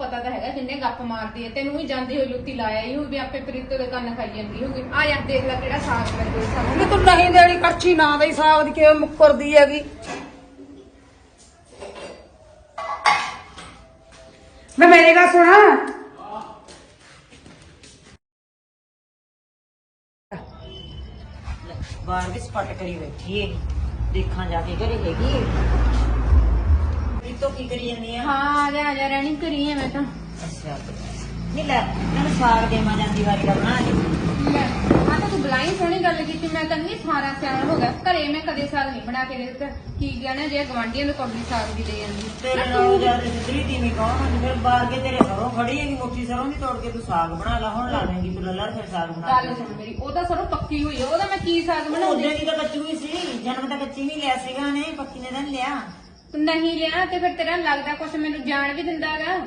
ਪਤਾ ਤਾਂ ਹੈਗਾ ਜਿੰਨੇ ਗੱਪ ਮਾਰਦੀ ਹੈ ਤੈਨੂੰ ਵੀ ਜਾਂਦੀ ਹੋਈ ਲੁੱਤੀ ਲਾਇਆ ਹੀ ਹੋਵੇ ਆਪੇ ਪ੍ਰੀਤੋ ਦੇ ਕੰਨ ਖਾਈ ਜਾਂਦੀ ਹੋਗੀ ਆ ਯਾਰ ਦੇਖ ਲੈ ਕਿਹੜਾ ਸਾਗ ਲੱਗੇ ਵੀ ਸਾਨੂੰ ਤੂੰ ਨਹੀਂ ਦੇਣੀ ਕੜਛੀ ਨਾ ਦੇਈ ਸਾਗ ਦੀ ਕਿਵੇਂ ਮੁੱਕਰਦੀ ਹੈਗੀ? ਮੈਂ ਮੇਰੇ ਗੱਲ ਸੁਣਾ। ਬਾਹਰ ਵੀ ਸਪੱਟ ਕਰੀ ਬੈਠੀ ਏ। ਦੇਖਾਂ ਜਾ ਕੇ ਘਰੇ ਹੈਗੀ ਪ੍ਰੀਤੋ ਕੀ ਕਰੀ ਜਾਂਦੀ ਆ? ਹਾਂ ਆ ਜਾ ਆ ਜਾ ਰਹਿਣੀ ਕਰੀ ਐ ਮੈਂ ਤਾਂ। ਅੱਛਾ ਨਹੀਂ ਲੈ ਮੈਨੂੰ ਸਾਗ ਦੇਵਾਂ ਜਾਂਦੀ ਵਾਰੀ ਦਾ ਬਣਾ ਦੇ। ਲੈ ਆ ਤਾਂ ਤੂੰ ਬਲਾਈ ਸੋਹਣੀ ਗੱਲ ਕੀਤੀ ਮੈਂ ਤਾਂ ਨਹੀਂ ਸਾਰਾ ਸਿਆਣਾ ਹੋ ਗਿਆ। ਘਰੇ ਮੈਂ ਕਦੇ ਸਾਗ ਨਹੀਂ ਬਣਾ ਕੇ ਦੇ ਦਿੱਤਾ। ਕੀ ਕਹਿਣਾ ਜੇ ਗਵਾਂਢੀਆਂ ਨੂੰ ਕੌਡੀ ਸਾਗ ਦੀ ਦੇ ਜਾਂਦੀ। ਤੇਰੇ ਨਾਲ ਜ਼ਿਆਦਾ ਸਿੱਧਰੀ ਤੀਵੀਂ ਕੌਣ ਫਿਰ ਬਾਹਰ ਕੇ ਤੇਰੇ ਸਰੋਂ ਖੜੀ ਹੈਗੀ ਮੁੱਠੀ ਸਰੋਂ ਦੀ ਤੋੜ ਕੇ ਤੂੰ ਸਾਗ ਬਣਾ ਲਾ ਹੁਣ ਲਾ ਲੈਂਗੀ ਤੂੰ ਲੱਲਾ ਫਿਰ ਸਾਗ ਬਣਾ ਗੱਲ ਸੁਣ ਮੇਰੀ ਉਹ ਤਾਂ ਸਰੋਂ ਪੱਕੀ ਹੋਈ ਆ ਉਹਦਾ ਮੈਂ ਕੀ ਸਾਗ ਬਣਾਉਂਦੀ ਉਹਦੇ ਦੀ ਤਾਂ ਕੱਚੂ ਹੀ ਸੀ ਜਨਮ ਤਾਂ ਕੱਚੀ ਨਹੀਂ ਲਿਆ ਸੀਗਾ ਨੇ ਪੱਕੀ ਨੇ ਤਾਂ ਨੀ ਲਿਆ। ਨਹੀਂ ਲਿਆ ਤੇ ਫਿਰ ਤੇਰਾ ਲੱਗਦਾ ਕੁਛ ਮੈਨੂੰ ਜਾਣ ਵੀ ਦਿੰਦਾਗਾ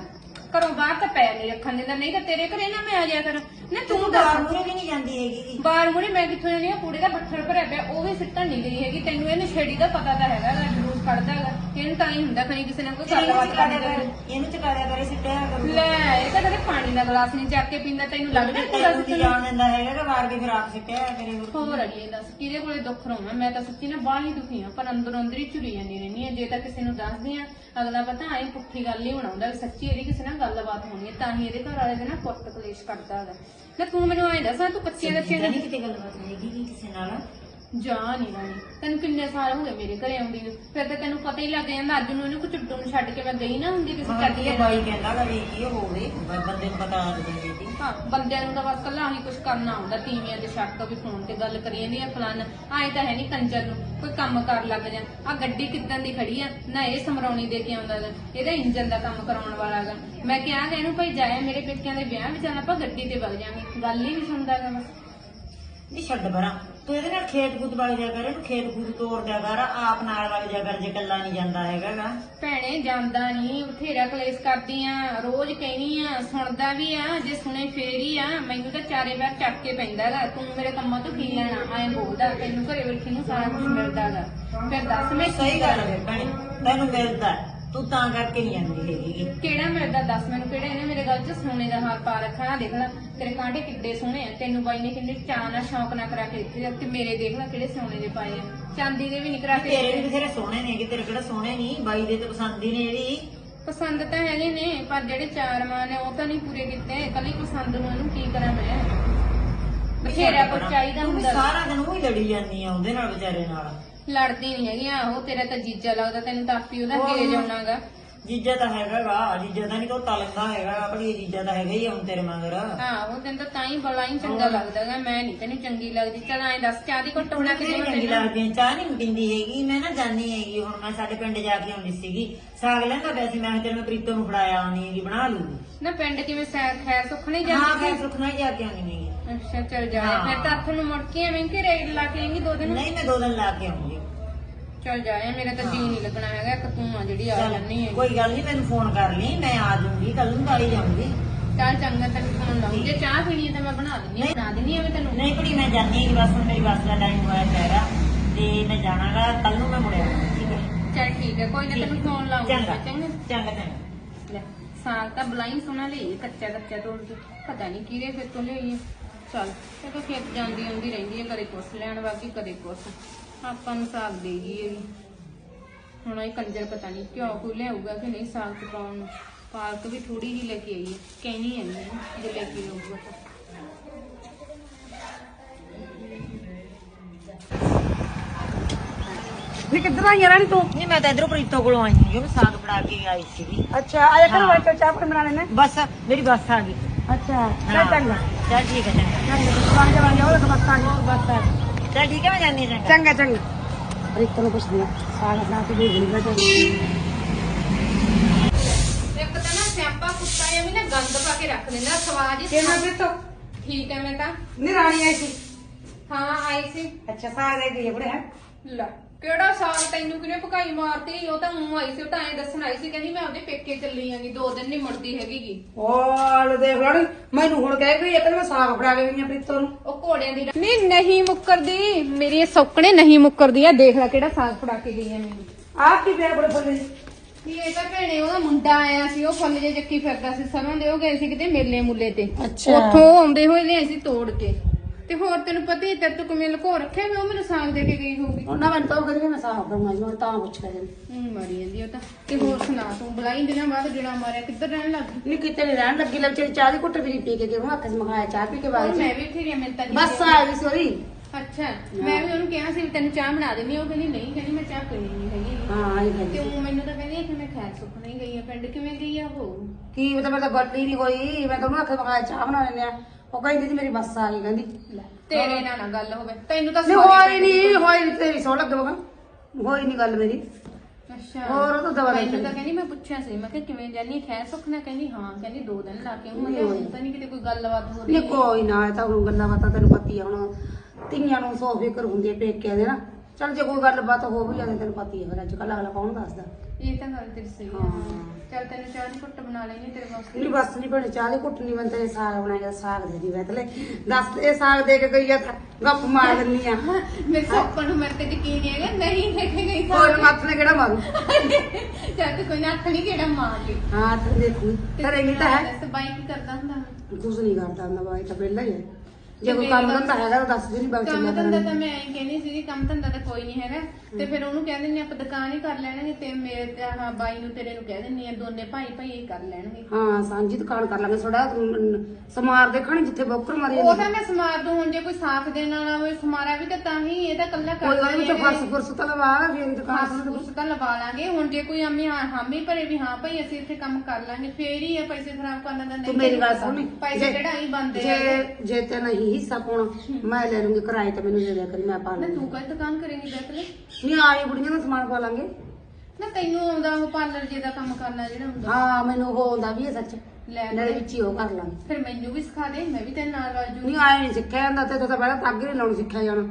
ਘਰੋਂ ਬਾਹਰ ਤਾਂ ਪੈਰ ਨਹੀਂ ਰੱਖਣ ਦਿੰਦਾ। ਨਹੀਂ ਤਾਂ ਤੇਰੇ ਘਰੇ ਨਾ ਮੈਂ ਆ ਜਾਇਆ ਕਰ। ਨਾ ਤੂੰ ਤੂੰ ਦੱਸ। ਮੂਰੇ ਵੀ ਨਹੀਂ ਜਾਂਦੀ ਹੈਗੀ। ਬਾਹਰ ਮੁਰੇ ਮੈਂ ਕਿੱਥੋਂ ਜਾਣੀ ਆ? ਕੁੜੀ ਦਾ ਬੱਠਲ ਭਰਿਆ ਪਿਆ ਉਹ ਵੀ ਸਿੱਟਣ ਨਹੀਂ ਗਈ ਹੈਗੀ। ਤੈਨੂੰ ਇਹ ਨਸ਼ੇੜੀ ਦਾ ਪਤਾ ਤਾਂ ਹੈਗਾ ਗਾ। ਹੈਗਾ ਇਹਨੂੰ ਤਾਂ ਹੀ ਹੁੰਦਾ ਖਣੀ ਕਿਸੇ ਨਾਲ ਕੋਈ ਇਹਨੂੰ ਗੱਲਬਾਤ ਚਕਾ ਕਰਨੀ ਦਿਆ ਦਾ ਕਰ ਇਹਨੂੰ ਚਕਾ ਦਿਆ ਕਰੇ ਸਿੱਟਿਆ ਕਰੂ ਲੈ ਇਹ ਤਾਂ ਕਦੇ ਪਾਣੀ ਦਾ ਗਲਾਸ ਨਹੀਂ ਚੱਕ ਕੇ ਪੀਂਦਾ ਤੈਨੂੰ ਲੱਗਦਾ ਕਿ ਤੈਨੂੰ ਕੀ ਜਾਣ ਦਿੰਦਾ ਹੈਗਾ ਕਿ ਵਾਰ ਕੇ ਫਿਰ ਆਪ ਸਿੱਟਿਆ ਕਰੇ ਹੋਰ ਹੋਰ ਅੜੀਏ ਦੱਸ ਕਿਹਦੇ ਕੋਲੇ ਦੁੱਖ ਰੋਵਾਂ? ਮੈਂ ਤਾਂ ਸੱਚੀ ਨਾ ਬਾਹਲੀ ਦੁਖੀ ਆ ਪਰ ਅੰਦਰੋਂ ਅੰਦਰ ਹੀ ਝੁਰੀ ਜਾਂਦੀ ਰਹਿੰਦੀ ਆ ਜੇ ਤਾਂ ਕਿਸੇ ਨੂੰ ਦੱਸਦੀ ਆ ਅਗਲਾ ਪਤਾ ਐ ਪੁੱਠੀ ਗੱਲ ਹੀ ਬਣਾਉਂਦਾ ਵੀ ਸੱਚੀ ਇਹਦੀ ਕਿਸੇ ਨਾਲ ਗੱਲਬਾਤ ਹੋਣੀ ਹੈ ਤਾਂ ਹੀ ਇਹਦੇ ਘਰ ਵਾਲੇ ਦੇ ਨਾ ਪੁੱਤ ਕਲੇਸ਼ ਕੱਢਦਾ ਹੈਗਾ। ਨਾ ਤੂੰ ਮੈਨੂੰ ਐਂ ਦੱਸਾਂ ਤੂੰ ਕੱਚੇ ਕੱਚੇ ਨਹੀਂ ਕਿਤੇ ਗੱਲਬਾਤ ਹੈਗੀ ਗੀ ਕਿਸੇ ਨਾਲ। ਜਾ ਨਹੀਂ ਰਾਣੀ ਤੈਨੂੰ ਕਿੰਨੇ ਸਾਲ ਹੋ ਗਏ ਮੇਰੇ ਘਰੇ ਆਉਂਦੀ ਨੂੰ। ਫਿਰ ਤਾਂ ਤੈਨੂੰ ਪਤਾ ਹੀ ਲੱਗ ਜਾਂਦਾ ਅੱਜ ਨੂੰ ਇਹਨੂੰ ਕੋਈ ਚੁੱਟੂ ਨੂੰ ਛੱਡ ਕੇ ਮੈਂ ਗਈ ਨਾ ਹੁੰਦੀ ਕਿਸੇ ਸਾਡੀ ਚੱਡੀ ਇਹ ਬਾਈ ਕਹਿੰਦਾ ਵਾ ਵੀ ਕੀ ਹੋਵੇ ਬ- ਬੰਦੇ ਨੂੰ ਪਤਾ ਜਾਂਦੀ ਸੀ। ਹਾਂ ਬੰਦਿਆਂ ਨੂੰ ਤਾਂ ਬਸ ਕੱਲਾ ਹੀ ਕੁਝ ਕਰਨਾ ਹੁੰਦਾ ਤੀਵੀਆਂ ਦੇ ਸ਼ੱਕ ਵੀ ਫੋਨ ਤੇ ਗੱਲ ਕਰੀ ਜਾਂਦੀ ਆ ਫਲਾਨ ਆਏ ਤਾਂ ਹੈ ਨਹੀਂ ਕੰਜਰ ਨੂੰ ਕੋਈ ਕੰਮ ਕਰ ਲੱਗ ਜਾ। ਆ ਗੱਡੀ ਕਿੱਦਾਂ ਦੀ ਖੜੀ ਆ? ਨਾ ਇਹ ਸਮਰਾਉਣੀ ਦੇ ਕੇ ਆਉਂਦਾ ਗਾ ਇਹਦਾ ਇੰਜਨ ਦਾ ਕੰਮ ਕਰਾਉਣ ਵਾਲਾ ਗਾ। ਮੈਂ ਕਿਹਾ ਕਿ ਇਹਨੂੰ ਭਾਈ ਜਾਇਆ ਮੇਰੇ ਪੇਕਿਆਂ ਦੇ ਵਿਆਹ ਵਿੱਚ ਆਪਾਂ ਗੱਡੀ ਤੇ ਵਗ ਜਾਵਾਂਗੇ। ਗੱਲ ਹੀ ਨਹੀਂ ਸੁਣਦਾ ਗਾ ਬਸ ਨਹੀਂ ਛੱਡ ਪਰਾਂ। ਤੂੰ ਇਹਦੇ ਨਾਲ ਖੇਤ ਖੂਤ ਵਗ ਜਾ ਕਰ ਇਹਨੂੰ ਖੇਤ ਖੂਤ ਤੋੜ ਦਿਆ ਕਰ ਆਪ ਨਾਲ ਵਗ ਜਾ ਕਰ ਜੇ ਕੱਲਾ ਨਹੀਂ ਜਾਂਦਾ ਹੈਗਾ। ਗਾ ਭੈਣੇ ਜਾਂਦਾ ਨਹੀਂ ਬਥੇਰਾ ਕਲੇਸ਼ ਕਰਦੀ ਆ ਰੋਜ਼ ਕਹਿਨੀ ਆ ਸੁਣਦਾ ਵੀ ਆ ਜੇ ਸੁਣੇ ਫੇਰ ਹੀ ਆ ਮੈਨੂੰ ਤਾਂ ਚਾਰੇ ਵਾਰ ਚੱਕ ਕੇ ਪੈਂਦਾਗਾ ਤੂੰ ਮੇਰੇ ਕੰਮਾਂ ਤੋਂ ਕੀ ਲੈਣਾ ਐਂ ਬੋਲਦਾ ਤੈਨੂੰ ਘਰੇ ਬੈਠੀ ਨੂੰ ਸਾਰਾ ਕੁਝ ਮਿਲਦਾਗਾ ਫਿਰ ਦੱਸ ਮੈਂ ਸਹੀ ਗੱਲ ਹੈ ਭੈਣੇ ਤੈਨੂੰ ਮਿਲਦਾ ਤੂੰ ਤਾਂ ਕਰਕੇ ਨਹੀਂ ਜਾਂਦੀ ਹੈਗੀ। ਕਿਹੜਾ ਮਿਲਦਾ ਦੱਸ ਮੈਨੂੰ ਕਿਹੜਾ ਇਹਨੇ ਮੇਰੇ ਗੱਲ 'ਚ ਸੋਨੇ ਦਾ ਹਾਰ ਪਾ ਰੱਖਾ ਆਹ ਦੇਖ ਲੈ ਤੇਰੇ ਕਾਂਟੇ ਕਿੱਡੇ ਸੋਹਣੇ ਆ। ਤੈਨੂੰ ਬਾਈ ਨੇ ਕਿੰਨੇ ਚਾਅ ਨਾਲ ਸ਼ੌਂਕ ਨਾਲ ਕਰਾ ਕੇ ਦਿੱਤੇ ਆ। ਤੇ ਮੇਰੇ ਦੇਖ ਲੈ ਕਿਹੜੇ ਸੋਨੇ ਦੇ ਪਾਏ ਆ। ਚਾਂਦੀ ਦੇ ਵੀ ਨਹੀਂ ਕਰਾ ਕੇ ਤੇਰੇ ਵੀ ਦਿੱਤੇ। ਬਥੇਰੇ ਸੋਹਣੇ ਨੇ ਕਿ ਤੇਰੇ ਕਿਹੜਾ ਸੋਹਣੇ ਨਹੀਂ ਬਾਈ ਦੇ ਤੇ ਪਸੰਦ ਹੀ ਨੇ ਜਿਹੜੀ ਪਸੰਦ ਤਾਂ ਹੈਗੇ ਨੇ ਪਰ ਜਿਹੜੇ ਚਾਰ ਮਾਂ ਨੇ ਉਹ ਤਾਂ ਨਹੀਂ ਪੂਰੇ ਕੀਤੇ। ਕੱਲੀ ਪਸੰਦ ਨੂੰ ਇਹਨੂੰ ਕੀ ਕਰਾਂ ਮੈਂ? ਬਥੇਰਾ ਕੁਝ ਚਾਹੀਦਾ ਤੂੰ ਵੀ ਹੁੰਦਾ। ਸਾਰਾ ਦਿਨ ਉਹ ਹੀ ਲੜੀ ਜਾਂਦੀ ਆ ਉਹਦੇ ਨਾਲ ਵਿਚਾਰੇ ਨਾਲ। ਲੜਦੀ ਨਹੀਂ ਹੈਗੀ ਆਹੋ ਤੇਰਾ ਤਾਂ ਜੀਜਾ ਲੱਗਦਾ ਤੈਨੂੰ ਤਾਂ ਆਪੀ ਉਹਦਾ ਗੇਜ ਆਉਣਾਗਾ। ਜੀਜਾ ਤਾਂ ਹੈਗਾ ਗਾ ਜੀਜਾ ਤਾਂ ਨਹੀਂ ਤੋ ਤਲਦਾ ਹੈਗਾ ਆਪਣੀ ਜੀਜਾ ਤਾਂ ਹੈਗਾ ਹੀ ਆ ਹੁਣ ਤੇਰੇ ਮਗਰ। ਆਹੋ ਤੈਨੂੰ ਤਾਂ ਤਾਂ ਹੀ ਬੜਾ ਹੀ ਚੰਗਾ ਲੱਗਦਾਗਾ ਮੈਂ ਨਹੀਂ ਤੈਨੂੰ ਚੰਗੀ ਲੱਗਦੀ। ਚਲ ਐਂ ਦੱਸ ਚਾਹ ਦੀ ਘੁੱਟ ਬਣਾ ਕੇ ਕਿਹੜੀ ਚੰਗੀ ਲੱਗਦੀ ਚਾਹ ਨਹੀਂ ਪੀਂਦੀ ਹੈਗੀ ਮੈਂ ਨਾ ਜਾਣੀ ਹੈਗੀ ਹੁਣ ਮੈਂ ਸਾਡੇ ਪਿੰਡ ਜਾ ਕੇ ਆਉਂਦੀ ਸੀਗੀ। ਸਾਗ ਲੈਂਦਾ ਪਿਆ ਸੀ ਮੈਂ ਕਿਹਾ ਚੱਲ ਮੈਂ ਪ੍ਰੀਤੋ ਨੂੰ ਫੜਾਇਆ ਆਉਣੀ ਹੈਗੀ ਬਣਾ ਲੂਗੀ ਨਾ ਪਿੰਡ ਕਿਵੇਂ ਸੈਰ ਖੈਰ ਸੁੱਖ ਨਹੀਂ ਹਾਂ ਜਾਂਦੀ ਸੁਖਣਾ ਹੀ ਜਾ ਕੇ ਆਉਣੀ ਹੈਗੀ। ਅੱਛਾ ਚਲ ਜਾ ਹਾਂ। ਫਿਰ ਤਾਂ ਹੱਥ ਨੂੰ ਮੁੜ ਕੇ ਐਵੇਂ ਕਿ ਰੇਡ ਲਾ ਕੇ ਆਏਂਗੀ ਦੋ ਦਿਨ ਨਹੀਂ ਮੈਂ ਦੋ ਦਿਨ ਲਾ ਕੇ ਆਉਂਗੀ ਚਲ ਜਾਏ ਮੇਰਾ ਤਾਂ ਜੀ ਨਹੀਂ ਲੱਗਣਾ ਹੈਗਾ ਇੱਕ ਤੂੰ ਆ ਜਿਹੜੀ ਆ ਚੱਲ, ਲੈਣੀ ਹੈ। ਕੋਈ ਗੱਲ ਨਹੀਂ ਮੈਨੂੰ ਫੋਨ ਕਰ ਲਈ ਮੈਂ ਆ ਜਾਊਂਗੀ ਕੱਲ ਨੂੰ ਕਾਲੀ ਜਾਊਂਗੀ। ਚੱਲ ਚੰਗਾ ਤੈਨੂੰ ਫੋਨ ਲਾਉਂ ਜੇ ਚਾਹ ਪੀਣੀ ਹੈ ਤਾਂ ਮੈਂ ਬਣਾ ਦਿੰਦੀ ਹਾਂ ਨਹੀਂ। ਬਣਾ ਦਿੰਦੀ ਹਾਂ ਮੈਂ ਤੈਨੂੰ। ਨਹੀਂ ਕੁੜੀ ਮੈਂ ਜਾਣੀ ਬਸ ਹੁਣ ਮੇਰੀ ਬੱਸ ਦਾ ਟਾਈਮ ਹੋਇਆ ਹੈਗਾ ਤੇ ਮੈਂ ਜਾਣਾਗਾ ਕੱਲ ਨੂੰ ਮੈਂ ਮੁੜਿਆ ਠੀਕ ਹੈ? ਚੱਲ ਠੀਕ ਹੈ ਕੋਈ ਨਾ ਤੈਨੂੰ ਫੋਨ ਲਾਉਂਗੀ ਚੰਗਾ ਚੰਗਾ। ਚੰਗਾ ਚੰਗਾ। ਲੈ ਸਾਗ ਤਾਂ ਬਲਾਈ ਸੋਨਾ ਲਈ ਕੱਚਾ ਕੱਚਾ ਤੋੜ ਕੇ। ਪਤਾ ਨਹੀਂ ਕਿਹਦੇ ਫਿਰ ਤੋਂ ਲਈ ਚੱਲ ਤਾਂ ਖੇਤ ਜਾਂਦੀ ਆਉਂਦੀ ਰਹਿੰਦੀ ਹੈ ਕਦੇ ਕੁਛ ਲੈਣ ਵਾਗੀ ਕਦੇ ਕੁਛ। ਆਪਾਂ ਨੂੰ ਸਾਗ ਦੇ ਗਈ ਹੈਗੀ ਹੁਣ ਇਹ ਕੰਜਰ ਪਤਾ ਨਹੀਂ ਕਿਉਂ ਕੋਈ ਲਿਆਊਗਾ ਕਿ ਨਹੀਂ ਸਾਗ ਪਕਾਉਣ ਨੂੰ। ਪਾਲਕ ਵੀ ਥੋੜੀ ਜਿਹੀ ਲੈ ਕੇ ਆਈ ਹੈ ਕਹਿਣੀ ਹੈ ਨਹੀਂ ਜੇ ਲੈ ਕੇ ਆਊਗਾ ਤਾਂ। ਵੀ ਕਿੱਧਰ ਆਈ ਆ ਰਾਣੀ ਤੂੰ? ਨਹੀਂ ਮੈਂ ਤਾਂ ਇਧਰੋਂ ਪ੍ਰੀਤੋ ਕੋਲੋਂ ਆਈ ਹਾਂ ਉਹ ਸਾਗ ਫੜਾ ਕੇ ਆਈ ਸੀਗੀ। ਅੱਛਾ ਆਇਆ ਕਰ ਹਾਂ। ਵਾਈ ਚਾਹ ਪਕੜ ਬਣਾ ਲੈਣੇ ਬਸ ਮੇਰੀ ਬੱਸ ਆ ਗਈ। ਅੱਛਾ ਹਾਂ। ਚੱਲ ਚੰਗਾ। ਚੱਲ ਠੀਕ ਹੈ ਚੰਗਾ। ਚੰਗਾ ਉਹ ਬਸ ਆ ਗਈ ਬਸ ਆ ਗਈ। ਚੱਲ ਠੀਕ ਹੈ ਮੈਂ ਜਾਣੀ ਚੰਗਾ ਚੰਗਾ ਚੰਗਾ। ਰਿਕ ਨੂੰ ਪੁੱਛਦੀ ਆ ਬਣਾ ਕੇ ਦੇ ਦੇਣੀ ਬਸ। ਇੱਕ ਤਾਂ ਨਾ ਸਿਆਪਾ ਕੁੱਤਾ ਇਹ ਵੀ ਨਾ ਗੰਦ ਪਾ ਕੇ ਰੱਖ ਦਿੰਦਾ ਸਵਾਦ ਹੀ ਕਿਵੇਂ ਵੀ ਤੋ ਠੀਕ ਹੈ ਮੈਂ ਤਾਂ। ਨੀ ਰਾਣੀ ਆਈ ਸੀ। ਹਾਂ ਆਈ ਸੀ। ਅੱਛਾ ਦੇ ਗਈ ਬੜੇ ਹੈ? ਲੈ। ਕਿਹੜਾ ਸਾਲ ਤੈਨੂੰ ਕਿਨੇ ਪਕਾਈ ਮਾਰਤੀ? ਉਹ ਤਾਂ ਮੂੰਹ ਆਈ ਸੀ ਉਹ ਤਾਂ ਐਂ ਦੱਸਣ ਆਈ ਸੀ ਕਹਿੰਦੀ ਮੈਂ ਉਹਦੇ ਪੇਕੇ ਚੱਲੀ ਆਂਗੀ ਦੋ ਦਿਨ ਨਹੀਂ ਮੁੜਦੀ ਹੈਗੀਗੀ ਉਹ ਲੈ ਦੇਖ ਰਾਣੀ ਮੈਨੂੰ ਹੁਣ ਕਹਿ ਗਈ ਇਹ ਤਾਂ ਮੈਂ ਸਾਗ ਫੜਾ ਕੇ ਗਈ ਆ ਪ੍ਰੀਤੋ ਨੂੰ। ਉਹ ਘੋੜਿਆਂ ਦੀ ਨਹੀਂ ਨਹੀਂ ਮੁੱਕਰਦੀ। ਮੇਰੀ ਇਹ ਸੌਕਣੇ ਨਹੀਂ ਮੁੱਕਰਦੀ। ਆ ਦੇਖ ਲੈ ਕਿਹੜਾ ਸਾਗ ਫੜਾ ਕੇ ਗਈ ਆ ਮੈਨੂੰ ਆਪ ਕੀ ਪਿਆ ਬੜੇ ਫੁੱਲੇ ਵੀ ਇਹ ਤਾਂ ਭੈਣੇ ਉਹਦਾ ਮੁੰਡਾ ਆਇਆ ਸੀ ਉਹ ਫੁੱਲ ਜੇ ਚੱਕੀ ਫਿਰਦਾ ਸੀ। ਸਰੋਂ ਦੇ ਉਹ ਗਏ ਸੀ ਕਿਤੇ ਮੇਲੇ ਮੁੱਲੇ ਤੇ। ਅੱਛਾ। ਉੱਥੋਂ ਉਹ ਆਉਂਦੇ ਹੋਏ ਲਿਆਏ ਸੀ ਤੋੜ ਕੇ। ਤੇ ਹੋਰ ਤੈਨੂੰ ਪਤਾ ਹੀ ਤੇਰੇ ਤੋਂ ਕਿਵੇਂ ਲੁਕੋ ਰੱਖਿਆ ਵੀ ਉਹ ਮੈਨੂੰ ਸਾਗ ਦੇ ਕੇ ਗਈ ਹੋਊਗੀ। ਉਹਨਾਂ ਮੈਂ ਤਾਂ ਕਰੀ ਮੈਂ ਸਾਹ ਕਰੂੰਗਾ ਮੈਂ ਤਾਂ ਪੁੱਛ ਕੇ ਹੂੰ ਮਾਰੀ ਜਾਂਦੀ ਉਹ ਤਾਂ। ਤੇ ਹੋਰ ਸੁਣਾ ਤੂੰ ਬੁਲਾਈ ਦਿਨਾਂ ਬਾਅਦ ਜਿਹੜਾ ਮਾਰਿਆ ਕਿੱਧਰ ਰਹਿਣ ਲੱਗ ਗਈ? ਨਹੀਂ ਕਿਤੇ ਨਹੀਂ ਰਹਿਣ ਲੱਗੀ ਲੈ ਵਿਚਾਰੀ ਚਾਹ ਦੀ ਘੁੱਟ ਵੀ ਪੀ ਕੇ ਗਈ ਉਹ ਹੱਥ 'ਚ ਮਖਾਇਆ ਚਾਹ ਪੀ ਕੇ ਹੋਰ ਬਾਅਦ ਮੈਂ ਵੀ ਇੱਥੇ ਮੈਨੂੰ ਤਾਂ ਜੀ ਬਸ ਆ ਗਈ ਸੋਰੀ ਅੱਛਾ ਮੈਂ ਵੀ ਉਹਨੂੰ ਕਿਹਾ ਸੀ ਵੀ ਤੈਨੂੰ ਚਾਹ ਬਣਾ ਦੇਣੀ ਉਹ ਕਹਿੰਦੀ ਨਹੀਂ ਕਹਿੰਦੀ ਮੈਂ ਚਾਹ ਪੀਣੀ ਨਹੀਂ ਹੈਗੀ। ਹਾਂ ਆਈ ਤੇ ਗਈ ਉਹ ਮੈਨੂੰ ਤਾਂ ਕਹਿੰਦੀ ਕਿ ਮੈਂ ਖੈਰ ਸੁੱਖ ਨਹੀਂ ਗਈ ਆ ਪਿੰਡ ਕਿਵੇਂ ਗਈ ਆ ਉਹ? ਕੀ ਪਤਾ ਮੈਂ ਤਾਂ ਗੱਲ ਹੀ ਨਹੀਂ ਹੋਈ ਮੈਂ ਤਾਂ ਉਹਨੂੰ ਹੱਥ ਮਖਾਇਆ ਚਾਹ ਬਣਾ ਲੈਂਦੇ ਆ। ਉਹ ਕਹਿੰਦੀ ਸੀ ਮੇਰੀ ਬੱਸ ਆ ਗਈ ਕਹਿੰਦੀ ਲੈ, ਤੇਰੇ ਨਾਲ ਨਾ ਗੱਲ ਹੋਵੇ ਤੈਨੂੰ ਤਾਂ ਨਹੀਂ ਹੋਈ ਨਹੀਂ ਹੋਈ ਨੀ ਤੇਰੀ ਸੌ ਲੱਗ ਬਗਾ ਹੋਈ ਨਹੀਂ ਗੱਲ ਮੇਰੀ। ਅੱਛਾ। ਹੋਰ ਉਹ ਤਾਂ ਦਵਾ ਲੈ ਮੈਨੂੰ ਤਾਂ ਕਹਿੰਦੀ ਮੈਂ ਪੁੱਛਿਆ ਸੀ ਮੈਂ ਕਿਹਾ ਕਿਵੇਂ ਜਾਨੀ ਖੈਰ ਸੁੱਖ ਨਾ ਕਹਿੰਦੀ ਹਾਂ ਕਹਿੰਦੀ ਦੋ ਦਿਨ ਲਾ ਕੇ ਆਊਂ। ਮੈਂ ਕਿਹਾ ਹੁਣ ਤਾਂ ਨਹੀਂ ਕਿਤੇ ਕੋਈ ਗੱਲਬਾਤ ਹੋ ਰਹੀ ਨਹੀਂ ਕੋਈ ਨਾ ਇਹ ਤਾਂ ਹੁਣ ਗੱਲਾਂ ਬਾਤਾਂ ਤੈਨੂੰ ਪਤੀ ਆ ਹੁਣ ਧੀਆਂ ਨੂੰ ਸੌ ਫਿਕਰ ਹੁੰਦੀ ਹੈ ਪੇਕਿਆਂ ਦੇ ਨਾ। ਚੱਲ ਜੇ ਕੋਈ ਗੱਲਬਾਤ ਹੋ ਵੀ ਜਾਂਦੀ ਤੈਨੂੰ ਪਤੀ ਹੈ ਫਿਰ ਅੱਜ ਕੱਲ ਅਗਲਾ ਕੌਣ ਦੱਸਦਾ? ਇਹ ਤਾਂ ਗੱਲ ਤੇਰੀ ਸਹੀ ਹਾਂ। ਚੱਲ ਤੈਨੂੰ ਚਾਹ ਦੀ ਘੁੱਟ ਬਣਾ ਲੈਣੀ ਤੇਰੇ ਵਾਸਤੇ। ਨਹੀਂ ਬਸ ਨਹੀਂ ਬਣੇ ਚਾਹ ਦੀ ਘੁੱਟ ਨਹੀਂ ਮੈਂ ਤੇਰੇ ਸਾਗ ਬਣਾਇਆ ਸਾਗ ਦੇ ਦੀ ਬੈਤਲੇ ਦੱਸ ਇਹ ਸਾਗ ਦੇ ਕੇ ਗਈ ਆ ਤਾਂ ਗੱਪ ਮਾਰ ਦਿੰਨੀ ਆ। ਮੇਰੇ ਸੋਪਣ ਨੂੰ ਮੇਰੇ ਤੇ ਯਕੀਨ ਨਹੀਂ ਹੈਗਾ ਨਹੀਂ ਲੈ ਕੇ ਗਈ ਹੋਰ ਮੱਥ ਨੇ ਕਿਹੜਾ ਮਾਰੂ? ਚੱਲ ਤੇ ਕੋਈ ਨਾ ਅੱਖ ਨਹੀਂ ਕਿਹੜਾ ਮਾਰ ਲਈ ਹਾਂ ਤੇ ਦੇਖੂ। ਘਰੇ ਨਹੀਂ ਤਾਂ ਹੈ। ਦੱਸ ਬਾਈ ਕੀ ਕਰਦਾ ਹੁੰਦਾ ਕੁਝ ਨਹੀਂ ਕਰਦਾ ਹੁੰਦਾ ਬਾਈ ਤਾਂ ਪਹਿਲਾਂ ਹੀ ਹੈ। ਜੇ ਕੋਈ ਕੰਮ ਧੰਦਾ ਹੈਗਾ ਤਾਂ ਦੱਸ ਦੇ ਨਹੀਂ ਬਾਈ ਕੰਮ ਧੰਦਾ ਤਾਂ ਮੈਂ ਐਂ ਕਹਿੰਦੀ ਸੀ ਕੰਮ ਧੰਦਾ ਤਾਂ ਕੋਈ ਨਹੀਂ ਹੈਗਾ। ਤੇ ਫਿਰ ਉਹਨੂੰ ਕਹਿ ਦਿੰਦੇ ਆਪਾਂ ਦੁਕਾਨ ਹੀ ਕਰ ਲੈਣਗੇ ਤੇ ਮੇਰੇ ਤੇ ਆਹ ਬਾਈ ਨੂੰ ਤੇਰੇ ਨੂੰ ਕਹਿ ਦਿੰਨੀ ਆ ਦੋਨੇ ਭਾਈ ਭਾਈ ਹੀ ਕਰ ਲੈਣਗੇ। ਹਾਂ ਸਾਂਝੀ ਦੁਕਾਨ ਕਰ ਲਾਂਗੇ ਥੋੜਾ ਸਮਾਰ ਦੇਖਣ ਜਿੱਥੇ ਬੋਕਰ ਮਾਰੀ ਉਹ ਜਾਂਦੀ ਤਾਂ ਮੈਂ ਸਮਾਰ ਦੂੰ ਹੁਣ ਜੇ ਕੋਈ ਸਾਥ ਦੇਣ ਵਾਲਾ ਹੋਵੇ ਸਮਾਰਾ ਵੀ ਤਾਂ ਤਾਂ ਹੀ ਇਹ ਤਾਂ ਕੱਲਾ ਕੋਈ ਕਰ ਉਹਦੇ ਵਿੱਚ ਫਰਸ ਫੁਰਸ ਤਾਂ ਲਵਾ ਫੇਰ ਦੁਕਾਨ। ਖਾਸ ਕੁਛ ਤਾਂ ਲਵਾ ਲਾਂਗੇ। ਹੁਣ ਜੇ ਕੋਈ ਅੰਮੀ ਹਾਂ ਹਾਮੀ ਭਰੇ ਵੀ ਹਾਂ ਭਾਈ ਅਸੀਂ ਇੱਥੇ ਕੰਮ ਕਰ ਲਾਂਗੇ ਫੇਰ ਹੀ ਇਹ ਪੈਸੇ ਖਰਾਬ ਕਰਨ ਦਾ ਤੂੰ ਮੇਰੀ ਗੱਲ ਸੁਣ। ਪੈਸੇ ਜੇ- ਹੀ ਬੰਦੇ ਆ ਜੇ ਜੇ ਤੇ ਨਹੀਂ ਹਿੱਸਾ ਪਾਉਣਾ। ਮੈਂ ਲੈ ਲੂੰਗੀ ਕਿਰਾਏ ਤੇ ਮੈਨੂੰ ਦੇ ਦਿਆ ਕਰੀ ਮੈਂ ਪਾ ਨਾ ਲੂੰਗੀ। ਤੂੰ ਕੋਈ ਦੁਕਾਨ ਕਰੇਂਗੀ ਬੈਠ ਲੈ। ਨਹੀਂ ਆਈ ਬੁੜੀਆਂ ਦਾ ਸਮਾਨ ਪਾ ਲਾਂਗੇ। ਨਾ ਤੈਨੂੰ ਆਉਂਦਾ ਉਹ ਪਾਰਲਰ ਜੇ ਦਾ ਕੰਮ ਕਰਨਾ ਜਿਹੜਾ ਹੁੰਦਾ। ਹਾਂ ਮੈਨੂੰ ਉਹ ਆਉਂਦਾ ਵੀ ਹੈ ਸੱਚ। ਲੈ ਨਾਲੇ ਵਿੱਚ ਹੀ ਉਹ ਕਰ ਲਾਂਗੇ। ਫਿਰ ਮੈਨੂੰ ਵੀ ਸਿਖਾ ਦੇ ਮੈਂ ਵੀ ਤੇਰੇ ਨਾਲ ਵਾਜੂ ਨਹੀਂ ਆਏ ਨਹੀਂ ਸਿੱਖਿਆ ਜਾਂਦਾ ਤੇ ਤਾਂ ਪਹਿਲਾਂ ਤੱਕ ਹੀ ਲਾਉਣ ਸਿੱਖਿਆ ਜਾਣਾ।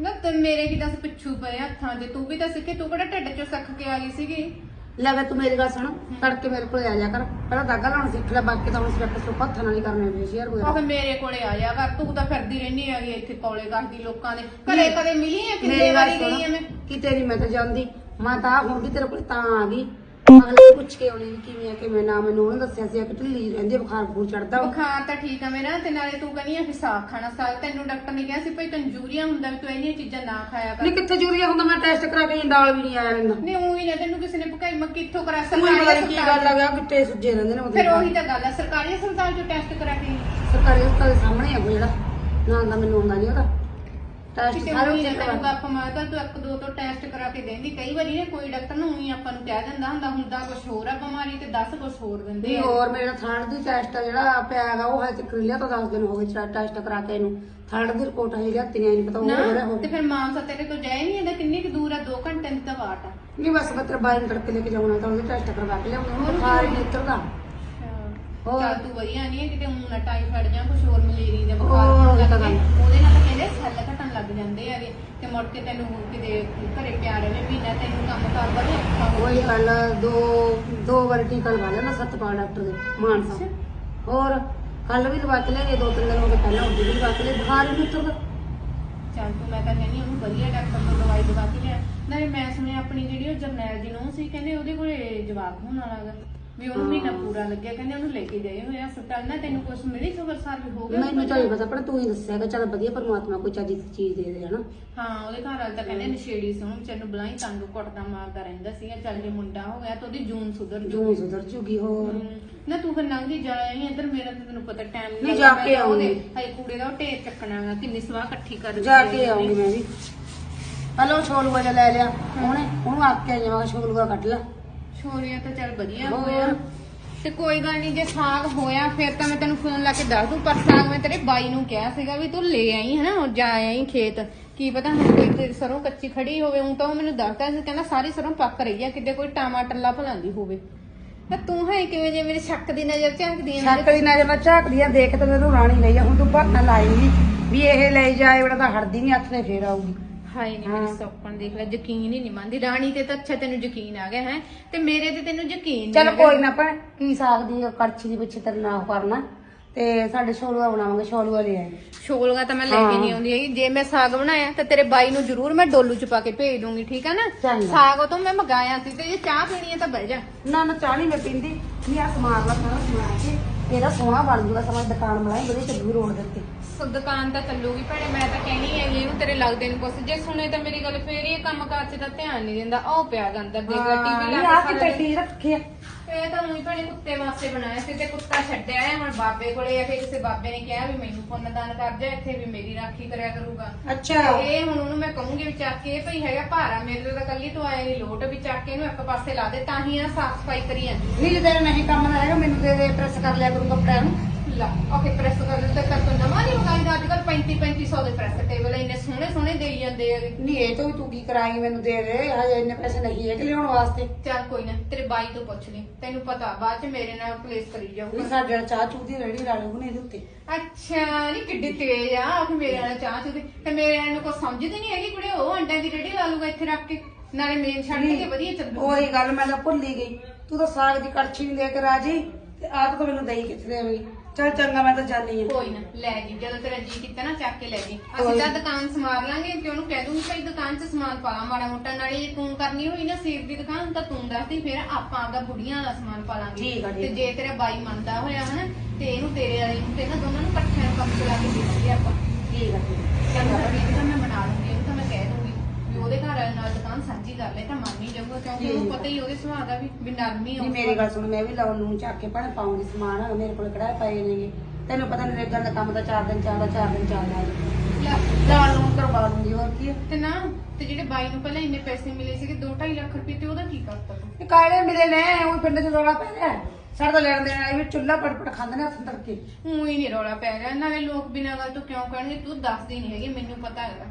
ਨਾ ਤੇ ਮੇਰੇ ਕੀ ਦੱਸ ਪਿੱਛੂ ਪਏ ਹੱਥਾਂ ਤੇ ਤੂੰ ਵੀ ਤਾਂ ਸਿੱਖੇ ਤੂੰ ਕਿਹੜਾ ਢਿੱਡ ਚੋਂ ਸਿੱਖ ਕੇ ਆ ਗਈ ਸੀਗੀ? ਲੈ ਵੇ ਤੂੰ ਮੇਰੀ ਗੱਲ ਸੁਣ ਤੜਕੇ ਮੇਰੇ ਕੋਲ ਆ ਜਾ ਕਰ। ਪਹਿਲਾਂ ਦਾਗਾ ਲਾਉਣ ਸਿੱਖ ਲੈ ਬਾਕੀ ਤਾਂ ਹੁਣ ਸਵੈਟ ਸੁੱਕ ਹੱਥਾਂ ਨਾਲ ਹੀ ਕਰਨੇ ਨੇ ਸ਼ੇਅਰ ਕੋਈ। ਫਿਰ ਮੇਰੇ ਕੋਲੇ ਆ ਜਾ ਕਰ ਤੂੰ ਤਾਂ ਫਿਰਦੀ ਰਹਿਨੀ ਹੈਗੀ ਇੱਥੇ ਕੌਲੇ ਕਰਦੀ ਲੋਕਾਂ ਦੇ। ਘਰੇ ਕਦੇ ਮਿਲੀ ਆ ਕਿੰਨੇ ਵਾਰੀ ਗਈ ਸੁਣ ਮੈਂ? ਕਿਤੇ ਨਹੀਂ ਮੈਂ ਤਾਂ ਜਾਂਦੀ। ਮੈਂ ਤਾਂ ਹੁਣ ਵੀ ਤੇਰੇ ਕੋਲ ਤਾਂ ਆ ਗਈ। ਅਗਲੇ ਪੁੱਛ ਕੇ ਆਉਣੀ ਵੀ ਕਿਵੇਂ ਆ ਕਿਵੇਂ ਨਾ ਮੈਨੂੰ ਉਹਨੇ ਦੱਸਿਆ ਸੀ ਕਿ ਢਿੱਲੀ ਰਹਿੰਦੀ ਆ, ਬੁਖਾਰ ਬੂਰ ਚੜਦਾ ਬੁਖਾਰ ਤਾਂ ਠੀਕ ਆ ਮੇਰਾ ਤੇ ਨਾਲੇ ਤੂੰ ਕਹਿੰਦੀ ਆ ਕਿ ਸਾਗ ਖਾਣਾ ਸਾਗ ਤੈਨੂੰ ਡਾਕਟਰ ਨੇ ਕਿਹਾ ਸੀ ਭਈ ਯੂਰੀਆ ਹੁੰਦਾ ਵੀ ਤੂੰ ਇੰਨੀਆਂ ਚੀਜ਼ਾਂ ਨਾ ਖਾਇਆ ਕਰ। ਨਹੀਂ ਕਿੱਥੇ ਜੂਰੀਆ ਹੁੰਦਾ ਮੈਂ ਟੈਸਟ ਕਰਾ ਕੇ ਡਾਲ ਵੀ ਨਹੀਂ ਆਇਆ ਰਹਿੰਦਾ ਨਹੀਂ ਉਹੀ ਨਾ ਤੈਨੂੰ ਕਿਸੇ ਨੇ ਭਕਾਈ ਮੈਂ ਕਿੱਥੋਂ ਕਰਾ ਪਤਾ ਸਰਕਾਰੀ ਨੀ ਕੀ ਹਸਪਤਾਲ ਗੱਲ ਆ ਗਿਆ ਕਿੱਥੇ ਸੁੱਜੇ ਰਹਿੰਦੇ ਨੇ ਫਿਰ ਉਹੀ ਤਾਂ ਗੱਲ ਆ ਸਰਕਾਰੀ ਹਸਪਤਾਲ ਚੋਂ ਟੈਸਟ ਕਰਾ ਕੇ ਸਰਕਾਰੀ ਹਸਪਤਾਲ ਦੇ ਸਾਹਮਣੇ ਆ ਕੋਈ ਜਿਹੜਾ ਨਾ ਦਾ ਮੈਨੂੰ ਆਉਂਦਾ ਨਹੀਂ ਉਹਦਾ। ਟੈਸਟ ਸਾਰੇ ਉਹੀ ਨਾ ਤੈਨੂੰ ਕਰਵਾ। ਗੱਪ ਮਾਰਦਾ ਤੂੰ ਇੱਕ ਦੋ ਤੋਂ ਟੈਸਟ ਕਰਾ ਕੇ ਦੇਂਦੀ। ਕਈ ਵਾਰੀ ਨੇ ਕੋਈ ਡਾਕਟਰ ਨੂੰ ਉਹੀ ਆਪਾਂ ਨੂੰ ਕਹਿ ਦਿੰਦਾ ਹੁੰਦਾ ਹੁੰਦਾ ਕੁਝ ਹੋਰ ਆ ਬਿਮਾਰੀ ਤੇ 10 ਕੁਝ ਹੋਰ ਦਿੰਦੇ ਨਹੀਂ ਆ। ਹੋਰ ਮੇਰੇ ਥਰਡ ਦੀ ਟੈਸਟ ਜਿਹੜਾ ਪਿਆ ਹੈਗਾ ਉਹ ਹਜੇ ਤੱਕ ਲਿਆ ਤਾਂ 10 ਦਿਨ ਹੋ ਗਏ ਟੈਸਟ ਕਰਾ ਕੇ ਇਹਨੂੰ। ਥਰਡ ਦੀ ਰਿਪੋਰਟ ਹਜੇ ਲਿਆਤੀ ਨਹੀਂ ਪਤਾ ਉਹ ਹੋ ਰਿਹਾ ਨਾ ਹੋ ਤੇ ਫਿਰ ਮਾਨਸਾ ਤੇਰੇ ਤੋਂ ਜਾਏ ਨਹੀਂ ਇਹਦਾ ਕਿੰਨੀ ਕੁ ਦੂਰ ਆ? 2 ਘੰਟੇ ਦੀ ਤਾਂ ਵਾਟ ਆ। ਨਹੀਂ ਬਸ ਮੈਂ ਤੇਰੇ ਬਾਈ ਨੂੰ ਤੜਕੇ ਲੈ ਕੇ ਜਾਣਾ ਤਾਂ ਉਹਦੇ ਟੈਸਟ ਕਰਵਾ ਕੇ ਲਿਆਉਣਾ ਉਹਨੂੰ ਬੁਖਾਰ ਹੀ ਨਹੀਂ ਉਤਰਦਾ ਹੋਰ? ਚੱਲ ਤੂੰ ਵਧੀਆ ਨਹੀਂ ਹੈ ਕਿਤੇ ਊਂ ਨਾ ਟਾਈਫਾਇਡ ਜਾਂ ਕੁਝ ਹੋਰ ਮਲੇਰੀ ਦਾ ਉਹ ਬੁਖਾਰ ਹੋਣ ਇਹ ਤਾਂ ਲੱਗ ਗੱਲ। ਜਾਏ। ਉਹਦੇ ਨਾਲ ਤਾਂ ਕਹਿੰਦੇ ਸੈੱਲ ਘਟਣ ਲੱਗ ਜਾਂਦੇ ਹੈਗੇ ਤੇ ਮੁੜ ਕੇ ਤੈਨੂੰ ਕਿਤੇ ਘਰੇ ਪਿਆ ਰਵੇ ਮਹੀਨਾ ਤੈਨੂੰ ਕੰਮ ਕਰ ਬੜੇ ਔਖਾ ਹੋ ਉਹੀ ਗੱਲ ਦੋ ਦੋ ਵਾਰ ਟੀਕਾ ਲਵਾ ਲਿਆ ਸਤਪਾਲ ਡਾਕਟਰ ਦੇ ਮਾਨਸਾ। ਹੋਰ ਕੱਲ ਵੀ ਲਵਾ ਕੇ ਲਿਆਏ ਦੋ ਤਿੰਨ ਦਿਨ ਹੋ ਗਏ ਪਹਿਲਾਂ ਉਹ ਵੀ ਲਵਾ ਕੇ ਲਿਆਏ ਬੁਖਾਰ ਨਹੀਂ ਉਤਰਦਾ ਚੱਲ ਤੂੰ ਮੈਂ ਤਾਂ ਕਹਿੰਦੀ ਉਹਨੂੰ ਵਧੀਆ ਡਾਕਟਰ ਤੋਂ ਦਵਾਈ ਦਵਾ ਕੇ ਲਿਆ। ਨਾਲੇ ਮੈਂ ਸੁਣਿਆ ਆਪਣੀ ਜਿਹੜੀ ਉਹ ਜਰਨੈਲ ਜੀ ਨੂੰ ਸੀ ਕਹਿੰਦੇ ਉਹਦੇ ਕੋਲੇ ਜਵਾਬ ਹੋਣ ਵਾਲਾ ਗਾ ਵੀ ਉਹਨੂੰ ਮਹੀਨਾ ਪੂਰਾ ਲੱਗਿਆ ਕਹਿੰਦੇ ਉਹਨੂੰ ਲੈ ਕੇ ਗਏ ਹੋਏ ਹਸਪਤਾਲ ਨਾ ਤੈਨੂੰ ਕੁਝ ਮਿਲੀ ਖਬਰ ਸਾਰ ਵੀ ਹੋ ਗਿਆ ਮੈਨੂੰ ਤਾਂ ਨਹੀਂ ਪਤਾ ਪਰ ਤੂੰ ਹੀ ਦੱਸਿਆ ਕਿ ਚੱਲ ਵਧੀਆ ਪਰਮਾਤਮਾ ਕੋਈ ਚੱਜ ਦੀ ਚੀਜ਼ ਦੇ ਦੇ ਹਨਾ। ਹਾਂ ਉਹਦੇ ਘਰ ਵਾਲੇ ਤਾਂ ਕਹਿੰਦੇ ਨਸ਼ੇੜੀ ਸੀ ਉਹਨੂੰ ਨੂੰ ਬਲਾਈ ਤੰਗ ਕੁੱਟਦਾ ਮਾਰਦਾ ਰਹਿੰਦਾ ਸੀਗਾ ਚੱਲ ਜੇ ਮੁੰਡਾ ਹੋ ਗਿਆ ਤਾਂ ਉਹਦੀ ਜੂਨ ਸੁਧਰ ਜੂ ਜੂੰ ਸੁਧਰ ਜੂਗੀ ਹੋਰ। ਨਾ ਤੂੰ ਫਿਰ ਲੰਘਦੀ ਜਾ ਆਈ ਇੱਧਰ ਮੇਰਾ ਤਾਂ ਤੈਨੂੰ ਪਤਾ ਟਾਈਮ ਨਹੀਂ, ਜਾ ਕੇ ਆਊਂਗੀ। ਹਾਈ ਕੂੜੇ ਦਾ ਉਹ ਢੇਰ ਚੱਕਣਾ ਗਾ ਕਿੰਨੀ ਸਵਾਹ ਇਕੱਠੀ ਕਰ ਜਾ ਕੇ ਆਉਂਗੀ ਮੈਂ ਵੀ। ਹਲੋ ਛੋਲੂਆ ਜਿਹਾ ਲੈ ਲਿਆ ਉਹਨੇ ਉਹਨੂੰ ਆਪ ਕੇ ਜਾਵਾਂ ਛੋਲੂਆ ਕੱਢ ਲੈ। ਛੋਰੀਆਂ ਤਾਂ ਚੱਲ ਵਧੀਆ ਹੋਰ। ਹੋਇਆ। ਤੇ ਕੋਈ ਗੱਲ ਨਹੀਂ ਜੇ ਸਾਗ ਹੋਇਆ ਫਿਰ ਤਾਂ ਮੈਂ ਤੈਨੂੰ ਫੋਨ ਲਾ ਕੇ ਦੱਸ ਦੂੰ। ਪਰ ਸਾਗ ਮੈਂ ਤੇਰੇ ਬਾਈ ਨੂੰ ਕਿਹਾ ਸੀਗਾ ਵੀ ਤੂੰ ਲੈ ਆਈ ਹਨਾ ਉਹ ਜਾ ਆਈ ਖੇਤ। ਕੀ ਪਤਾ ਹੁਣ ਕੋਈ ਤੇਰੀ ਸਰੋਂ ਕੱਚੀ ਖੜੀ ਹੋਵੇ ਉਹ ਤਾਂ ਉਹ ਮੈਨੂੰ ਦੱਸਦਾ ਸੀ ਕਹਿੰਦਾ ਸਾਰੀ ਸਰੋਂ ਪੱਕ ਰਹੀ ਆ ਕਿਤੇ ਕੋਈ ਟਮਾਟਰ ਲਾ ਭਲਾਂਦੀ ਹੋਵੇ। ਤਾਂ ਤੂੰ ਹੈ ਕਿਵੇਂ ਜੇ ਮੇਰੇ ਸ਼ੱਕ ਦੀ ਨਜ਼ਰ ਝਾਕਦੀ ਆ? ਮੇਰੇ ਛੱਕ ਦੀ ਨਜ਼ਰ ਨਾਲ ਝਾਕਦੀ ਆ ਦੇਖ ਤੇ ਮੈਨੂੰ ਰਾਣੀ ਲਈ ਆ ਹੁਣ ਤੂੰ ਬਹਾਨਾ ਲਾਈ ਵੀ ਇਹ ਲੈ ਜਾਏ ਬੜਾ ਤਾਂ ਹੜਦੀ ਨਹੀਂ ਹੱਥ ਨੇ ਫੇਰ ਆਊਗੀ। ਹਾਏ ਨਹੀਂ ਮੇਰੀ ਸੌਪਣ ਦੇਖ ਲੈ ਯਕੀਨ ਹੀ ਨਹੀਂ ਮੰਨਦੀ ਰਾਣੀ ਤੇ ਤਾਂ ਅੱਛਾ ਤੈਨੂੰ ਯਕੀਨ ਆ ਗਿਆ ਹੈ? ਤੇ ਮੇਰੇ ਤੇ ਤੈਨੂੰ ਯਕੀਨ ਚੱਲ ਕੋਈ ਨਾ ਭੈਣ ਕੀ ਸਕਦੀ ਆ ਕੜਛੀ ਦੇ ਪਿੱਛੇ ਤੇਰੇ ਨਾਲ ਉਹ ਕਰਨਾ? ਤੇ ਸਾਡੇ ਛੋਲੂਆ ਬਣਾਵਾਂਗੇ ਛੋਲੂਆ ਲੈ ਆਏ ਛੋਲਗਾ ਤਾਂ ਮੈਂ ਲੈ ਕੇ ਹਾਂ। ਨਹੀਂ ਆਉਂਦੀ ਹੈਗੀ। ਜੇ ਮੈਂ ਸਾਗ ਬਣਾਇਆ ਤਾਂ ਤੇਰੇ ਬਾਈ ਨੂੰ ਜ਼ਰੂਰ ਮੈਂ ਡੋਲੂ ਚ ਪਾ ਕੇ ਭੇਜ ਦੂੰਗੀ ਠੀਕ ਆ ਨਾ? ਚੰਗਾ। ਸਾਗ ਉਹ ਤੋਂ ਮੈਂ ਮੰਗਾਇਆ ਸੀ ਤੇ ਜੇ ਚਾਹ ਪੀਣੀ ਹੈ ਤਾਂ ਬਹਿ ਜਾ। ਨਾ ਨਾ ਚਾਹ ਨਹੀਂ ਮੈਂ ਪੀਂਦੀ। ਨਹੀਂ ਆ ਸਮਾਨ ਲਾ ਸਾਰਾ ਸਮਾਨ ਕੇ ਇਹਦਾ ਸੋਹਣਾ ਬਣ ਜੂਗਾ ਸਮਾਂ ਦੁਕਾਨ ਬਣਾਈ ਵਧੀਆ ਚੱਲੂ ਰੋਡ ਦੇ ਉੱਤੇ। ਸੋ ਦੁਕਾਨ ਤਾਂ ਚੱਲੂਗੀ ਭੈਣੇ ਮੈਂ ਤਾਂ ਕਹਿਣੀ ਹੈਗੀ ਇਹਨੂੰ ਤੇਰੇ ਲੱਗਦੇ ਨੂੰ ਕੁਛ। ਜੇ ਸੁਣੇ ਤਾਂ ਮੇਰੀ ਗੱਲ ਫੇਰ ਹੀ ਇਹ ਕੰਮ ਕਾਰ ਚ ਤਾਂ ਧਿਆਨ ਨਹੀਂ ਦਿੰਦਾ। ਉਹ ਪਿਆ ਗਾ ਅੰਦਰ ਦੇਖ ਲੈ ਟੀਵੀ ਲਾ ਆ ਕੇ ਕੀ ਸਾਰਾ ਦਿਨ। ਪੈਟੀ ਰੱਖੀ ਆ। ਇਹ ਤਾਂ ਉਹੀ ਭੈਣੇ ਕੁੱਤੇ ਵਾਸਤੇ ਬਣਾਇਆ ਸੀ ਤੇ ਕੁੱਤਾ ਛੱਡਿਆ ਹੈ ਹੁਣ ਬਾਬੇ ਕੋਲੇ ਆ ਕਿ ਕਿਸੇ ਬਾਬੇ ਨੇ ਕਿਹਾ ਵੀ ਮੈਨੂੰ ਪੁੰਨਦਾਨ ਕਰ ਜਾ ਇੱਥੇ ਵੀ ਮੇਰੀ ਰਾਖੀ ਕਰਿਆ ਕਰੂਗਾ। ਅੱਛਾ। ਤੇ ਇਹ ਹੁਣ ਉਹਨੂੰ ਮੈਂ ਕਹੂੰਗੀ ਵੀ ਚੱਕ ਕੇ ਇਹ ਭਈ ਹੈਗਾ ਭਾਰਾ ਮੇਰੇ ਤੋਂ ਤਾਂ ਕੱਲੀ ਤੋਂ ਆਇਆ ਨਹੀਂ ਲੋਟ ਵੀ ਚੱਕ ਕੇ ਇਹਨੂੰ ਇੱਕ ਪਾਸੇ ਲਾ ਦੇ ਤਾਂ ਹੀ ਆ ਸਾਫ਼ ਸਫ਼ਾਈ ਕਰੀ ਜਾਂਦੀ। ਨਹੀਂ ਜੇ ਤੇਰਾ ਨਹੀਂ ਕੰਮ ਹੈਗਾ ਮੈਨੂੰ ਦੇ ਦੇ ਪ੍ਰੈਸ ਕਰ ਲਿਆ ਕਰੂੰ ਕੱਪੜਿਆਂ ਨੂੰ। ਲਾ। ਓਕੇ ਪ੍ਰੈਸ ਕਰ ਦਿੱਤਾ ਕਰ ਤੋਂ ਨਵਾਂ ਨਹੀਂ ਮੰਗਾਈਦਾ ਅੱਜ ਕੱਲ 35 3500 ਦੇ ਪ੍ਰੈਸ ਟੇਬਲ ਇੰਨੇ ਸੋਹਣੇ ਸੋਹਣੇ ਦੇਈ ਜਾਂਦੇ ਆ। ਨਹੀਂ ਇਹ ਤੋਂ ਵੀ ਤੂੰ ਕੀ ਕਰਾਏਂਗੀ ਮੈਨੂੰ ਦੇ ਦੇ। ਹਜੇ ਇੰਨੇ ਪੈਸੇ ਨਹੀਂ ਹੈਗੇ ਲਿਆਉਣ ਵਾਸਤੇ। ਚੱਲ ਕੋਈ ਨਾ ਤੇਰੇ ਬਾਈ ਤੋਂ ਪੁੱਛ ਲਈ। ਤੈਨੂੰ ਪਤਾ ਬਾਅਦ ਚ ਮੇਰੇ ਨਾਲ ਪਲੇਸ ਕਰੀ ਵੀ ਜਾਊਗਾ ਸਾਡੇ ਨਾਲ ਚਾਹ ਚੂਹ ਦੀ ਲਾ ਲੂਗੀ ਇਹਦੇ ਉੱਤੇ। ਅੱਛਾ ਨਹੀਂ ਕਿੱਡੀ ਤੇਜ਼ ਆ। ਉਹ ਮੇਰੇ ਨਾਲ ਚਾਹ ਚੁਦੇ ਤੇ ਮੇਰੇ ਨਾਲ ਨੂੰ ਸਮਝਦੀ ਨਹੀਂ ਹੈਗੀ ਕੁੜੇ ਉਹ ਅੰਡਿਆਂ ਦੀ ਰੇੜੀ ਲਾ ਲੂਗਾ ਇੱਥੇ ਰੱਖ ਕੇ। ਨਾਲੇ ਮੇਨ ਛੱਡ ਕੇ ਵਧੀਆ ਚੱਲੂ। ਉਹੀ ਗੱਲ ਮੈਂ ਤਾਂ ਭੁੱਲ ਹੀ ਗਈ। ਤੂੰ ਤਾਂ ਸਾਗ ਦੀ ਕੜਛੀ ਨਹੀਂ ਦੇ ਕੇ ਰਾਜੀ ਤੇ ਆਪ ਤਾਂ ਮੈਨੂੰ ਦਹੀਂ ਕਿੱਥੇ ਦੇਵੇਂਗੀ? ਚੱਲ ਚੰਗਾ ਮੈਂ ਤਾਂ ਜਾਣੀ ਆ ਕੋਈ ਨਾ ਲੈ ਜੀ ਜਦੋਂ ਤੇਰਾ ਜੀ ਕੀਤਾ ਨਾ ਚੱਕ ਕੇ ਲੈ ਜੀ ਅਸੀਂ ਤਾਂ। ਦੁਕਾਨ ਸਮਾਰ ਲਾਂਗੇ ਤੇ ਉਹਨੂੰ ਕਹਿ ਦੂੰਗੀ ਭਾਈ ਦੁਕਾਨ 'ਚ ਸਮਾਨ ਪਾ ਲਾ ਮਾੜਾ ਮੋਟਾ ਨਾਲੇ ਜੇ ਤੂੰ ਕਰਨੀ ਹੋਈ ਨਾ ਸੇਬ ਦੀ ਦੁਕਾਨ ਤਾਂ ਤੂੰ ਦੱਸਦੀ ਫਿਰ ਆਪਾਂ ਆਪਦਾ ਬੁੜੀਆਂ ਦਾ ਸਮਾਨ ਪਾ ਲਾਂਗੇ ਠੀਕ ਆ, ਠੀਕ ਤੇ। ਜੇ ਤੇਰਾ ਬਾਈ ਮੰਨਦਾ ਹੋਇਆ ਹਨਾ ਤੇ ਇਹਨੂੰ ਤੇਰੇ ਵਾਲੇ ਨੂੰ ਤੇ ਨਾ ਦੋਨਾਂ ਨੂੰ ਇਕੱਠਿਆਂ ਨੂੰ ਕੰਮ ਚਲਾ ਕੇ ਦੇਵਾਂਗੇ ਆਪਾਂ ਠੀਕ ਆ ਠੀਕ ਆ। ਚੰਗਾ ਤਾਂ ਮੈਂ ਬਣਾ ਲੂੰਗੀ ਇਹਨੂੰ ਤਾਂ ਮੈਂ ਕਹਿ ਦੂੰਗੀ ਵੀ ਉਹਦੇ ਘਰ ਵਾਲੇ ਨਾਲ ਦੁਕਾਨ ਸਾਂਝੀ ਕਰ ਲੈ ਤਾਂ ਮੰਨ ਹੀ ਜਾਊਗਾ ਕਿਉਂਕਿ ਉਹਨੂੰ ਪਤਾ ਹੀ ਉਹਦੇ ਸੁਭਾਅ ਦਾ ਵੀ ਵੀ ਨਰਮੀ ਨਹੀਂ ਮੇਰੀ ਗੱਲ ਸੁਣ ਮੈਂ ਵੀ ਲਾਉਣ ਨੂੰ ਚੱਕ ਕੇ ਭਾਵੇਂ ਪਾਉਂਗੀ ਸਮਾਨ ਮੇਰੇ ਕੋਲ ਕਿਹੜਾ ਪਏ ਨੇਗੇ। ਤੈਨੂੰ ਪਤਾ ਨਰੇਗਾ ਦਾ ਕੰਮ ਤਾਂ 4 ਦਿਨ ਚੱਲਦਾ 4 ਦਿਨ ਚੱਲਦਾ ਲੈ, ਲਾਉਣ ਨੂੰ ਕਰਵਾ ਦੂੰਗੀ ਹੋਰ ਕੀ ਆ ਤੇ ਨਾ ਤੇ ਜਿਹੜੇ ਬਾਈ ਨੂੰ ਪਹਿਲਾਂ ਇੰਨੇ ਪੈਸੇ ਮਿਲੇ ਸੀਗੇ 2.5 ਲੱਖ ਰੁਪਏ ਤੇ ਉਹਦਾ ਕੀ ਕਰਤਾ ਤੂੰ? ਮਿਲੇ ਨੇ ਉਹ ਪਿੰਡ ਚ ਰੌਲਾ ਪੈ ਰਿਹਾ ਸਾਡਾ ਤਾਂ ਲੈਣ ਦੇਣ ਆਏ ਵੀ ਚੁੱਲਾ ਪੜ ਖਾਂਦੇ ਨੇ ਹੱਥ ਤੜਕੇ। ਉਹੀ ਨਹੀਂ ਰੌਲਾ ਪੈ ਰਿਹਾ ਨਾਲੇ ਲੋਕ ਬਿਨਾਂ ਗੱਲ ਤੋਂ ਕਿਉਂ ਕਹਿਣਗੇ? ਤੂੰ ਦੱਸਦੀ ਨਹੀਂ ਹੈਗੀ ਮੈਨੂੰ ਪਤਾ ਹੈਗਾ।